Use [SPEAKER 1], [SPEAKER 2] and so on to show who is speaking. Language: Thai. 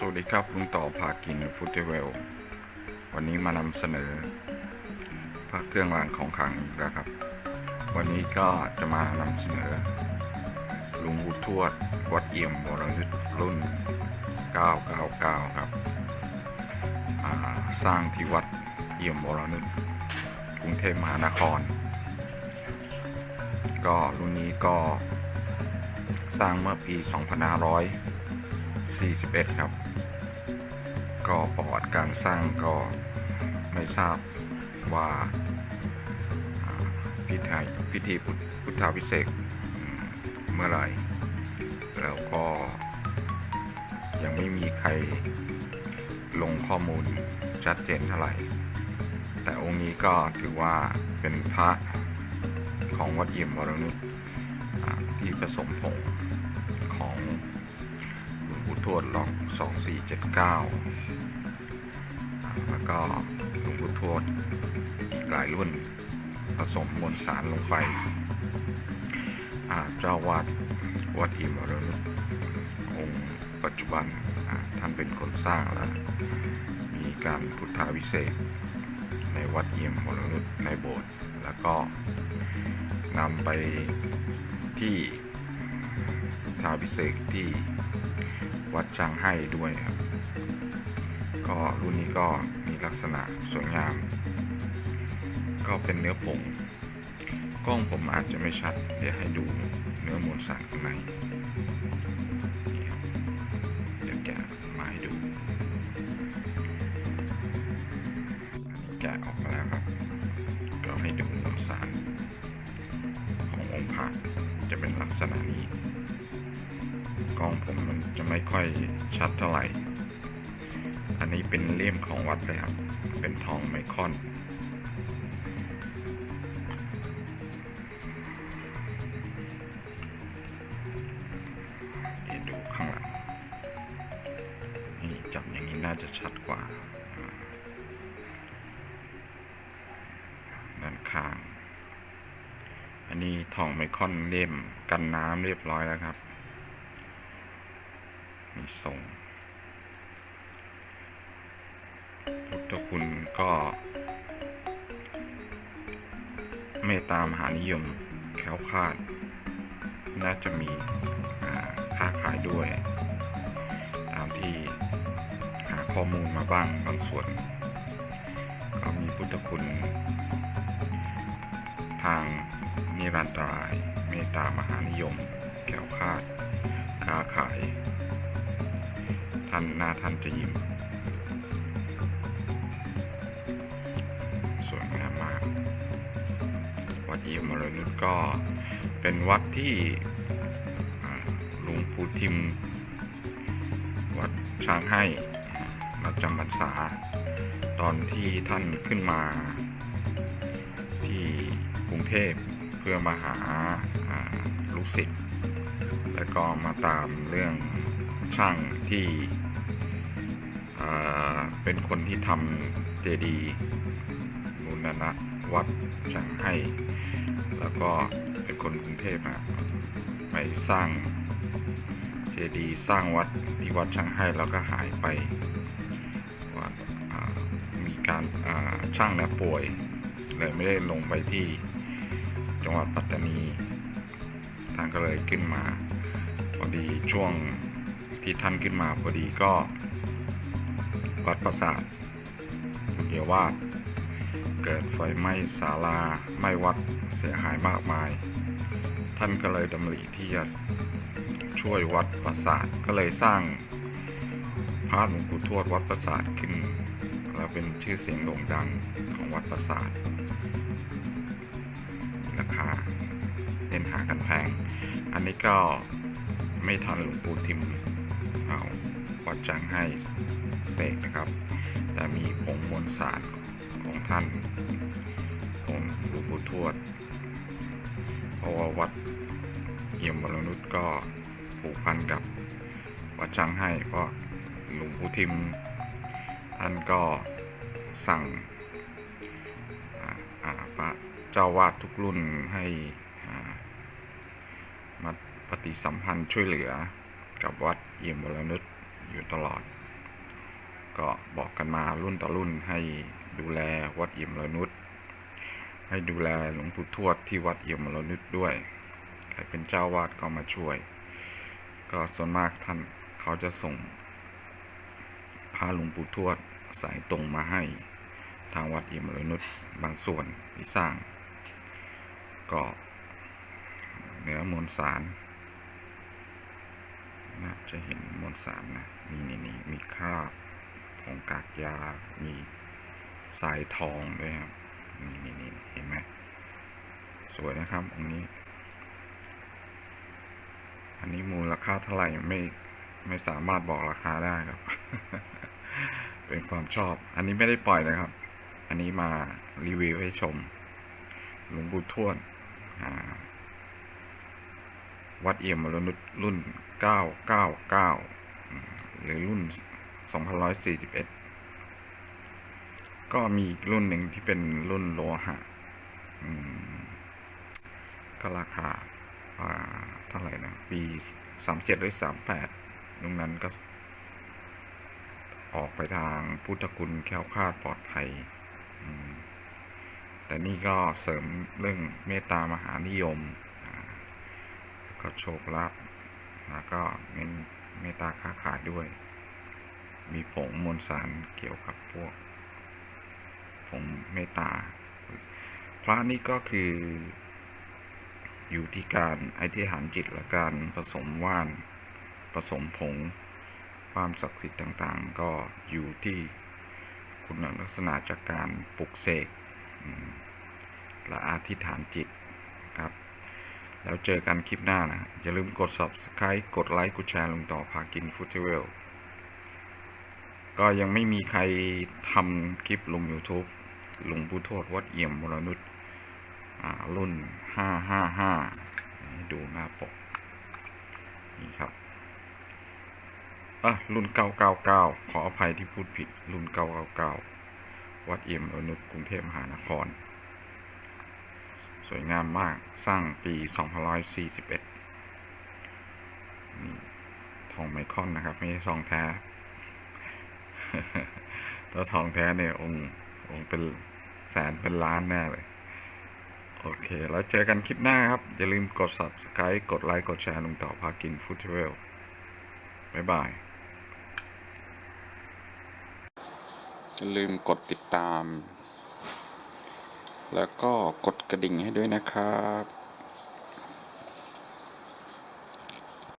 [SPEAKER 1] สวัสดีครับลุงต่อพากินฟุตเทเวล วันนี้มานำเสนอพระเครื่องรางของขลังอีกแล้วครับ วันนี้ก็จะมานำเสนอลุงบุทวด วัดเอี่ยมวรนุชรุ่น 999 ครับ สร้างที่วัดเอี่ยมวรนุชกรุงเทพมหานคร ก็รุ่นนี้ก็สร้างเมื่อปี 41 ครับ ก็ประวัติการสร้างก็ไม่ทราบว่าพิธีพิธีพุทธาพิเศษเมื่อไรแล้วก็ยังไม่มีใครลงข้อมูลชัดเจนเท่าไหร่ แต่องค์นี้ก็ถือว่าเป็นพระของวัดเยี่ยมวรนุชที่ผสมผงของ ทวดล็อก 2479อ่าแล้วก็หลวงปู่ทวดอีกหลายรุ่น ผสมมวลสารลงไปเจ้าวาดวัดเอี่ยมวรนุชองค์ปัจจุบันท่านเป็นคนสร้างแล้วมีการพุทธาวิเศษ ในวัดเยี่ยมวรนุชในโบสถ์แล้วก็นำไปที่พุทธาพิเศษที่ วัดจางให้ด้วยครับ ก็รุ่นนี้ก็มีลักษณะสวยงาม ก็เป็นเนื้อผง กล้องผมอาจจะไม่ชัด เดี๋ยวให้ดูเนื้อมวลสารข้างในนี่ครับเดี๋ยวแกะมาให้ดูแกะออกมาแล้วครับก็ จะไม่ค่อยชัดเท่าไหร่ อันนี้เป็นเลี่ยมของวัดเลยครับ เป็นทองไมคอนดูข้างหลัง นี่จับอย่างนี้น่าจะชัดกว่า ด้านข้าง อันนี้ทองไมคอนเล่มกันน้ำเรียบร้อยแล้วครับ มีทรงพุทธคุณก็ เมตตามหานิยมแค้วคาด น่าจะมีค้าขายด้วย ตามที่หาข้อมูลมาบ้างบางส่วน ก็มีพุทธคุณ ทางนิรันตราย เมตตามหานิยมแก้วคาด ค้าขาย ท่านหน้าท่านจะยิ้มสวยงามมากวัดเยี่ยมมรนุษก็เป็นวัดที่หลวงปู่ทิม วัดช้างให้มาจำพรรษา ตอนที่ท่านขึ้นมาที่กรุงเทพเพื่อมาหาลูกศิษย์แล้วก็มาตามเรื่องช่างที่ เป็นคนที่ทำเจดีย์มูลนะวัดช่างให้ แล้วก็เป็นคนกรุงเทพอะไปสร้างเจดีย์สร้างวัดที่วัดช่างให้แล้วก็หายไปว่ามีการช่างเนี่ยป่วยเลยไม่ได้ลงไปที่จังหวัดปัตตานีท่านก็เลยขึ้นมาพอดีช่วงที่ท่านขึ้นมาพอดีก็ วัดประสาทเดียวว่าสเกิดไฟไหม้ศาลาไหม้วัดเสียหายมากมาย ท่านก็เลยดำริที่จะช่วยวัดประสาทก็เลยสร้างพระหลวงปู่ทวดวัดประสาทขึ้นแล้วเป็นชื่อเสียงโด่งดังของวัดประสาทราคาเล่นหากันแพง อันนี้ก็ไม่ทันหลวงปู่ทิม วัดจังให้เสกนะครับแต่มีผงมวลสารของท่านองค์หลวงปู่ทวดเพราะว่าวัดเอี่ยมวรนุชก็ผูกพันกับวัดจังให้เพราะหลวงปู่ทิม ท่านก็สั่งพระเจ้าวาดทุกรุ่นให้มาปฏิสัมพันธ์ช่วยเหลือกับวัดเยี่ยมวรนุช อยู่ตลอด ก็บอกกันมารุ่นต่อรุ่นให้ดูแลวัดเอี่ยมละนุษให้ดูแลหลวงปู่ทวดที่วัดเอี่ยมละนุษด้วย ใครเป็นเจ้าวาดก็มาช่วย ก็ส่วนมากท่านเขาจะส่งพาหลวงปู่ทวดสายตรงมาให้ทางวัดเอี่ยมละนุษบางส่วนที่สร้าง ก็เหนือมวลสาร น่าจะเห็นมวลสารนะ นี่นี่นี่มีคราบของกากยา มีสายทองด้วยครับ นี่นี่นี่เห็นไหมสวยนะครับองนี้ อันนี้มูลค่าเท่าไหร่ไม่ไม่สามารถบอกราคาได้ครับ เป็นความชอบ อันนี้ไม่ได้ปล่อยนะครับ อันนี้มารีวิวให้ชม หลวงปู่ทวดอ่า วัดเอี่ยมมรนุษย์รุ่น 999 หรือรุ่น 2141 ก็มีอีกรุ่นหนึ่งที่เป็นรุ่นโลหะก็ราคาเท่าไหร่นะ ปี 37 หรือ 38ตรงนั้นก็ออกไปทางพุทธคุณแคล้วคลาดปลอดภัย แต่นี่ก็เสริมเรื่องเมตตามหานิยม ก็โชคลาภแล้วก็เน้นเมตตาค้าขายด้วย มีผงมวลสารเกี่ยวกับพวกผงเมตตา พระนี่ก็คืออยู่ที่การอธิษฐานจิตและการผสมว่านผสมผง ความศักดิ์สิทธิ์ต่างๆ ก็อยู่ที่คุณลักษณะจากการปลุกเสกและอธิษฐานจิต แล้วเจอกันคลิปหน้านะ อย่าลืมกด subscribe กดไลค์กดแชร์ลงต่อพากินฟุตเวลก็ยังไม่มีใครทำคลิปลง YouTube หลวงปู่ทวดวัดเอี่ยมมรนุษย์รุ่น 555ให้ดูหน้าปก นี่ครับอะรุ่น 999 ขออภัยที่พูดผิด รุ่น 999 วัดเอี่ยมมรนุษย์กรุงเทพมหานคร สวยงามมากสร้างปี 2541นี่ทองไมคอนนะครับ ไม่ใช่ทองแท้ถ้าทองแท้เนี่ย องค์องค์เป็นแสนเป็นล้านแน่เลย โอเค แล้วเจอกันคลิปหน้าครับ อย่าลืมกด subscribe กดไลค์ กดแชร์ลงต่อพากินฟู้ดเวลบ๊ายบาย อย่าลืมกดติดตาม แล้วก็กดกระดิ่งให้ด้วยนะครับ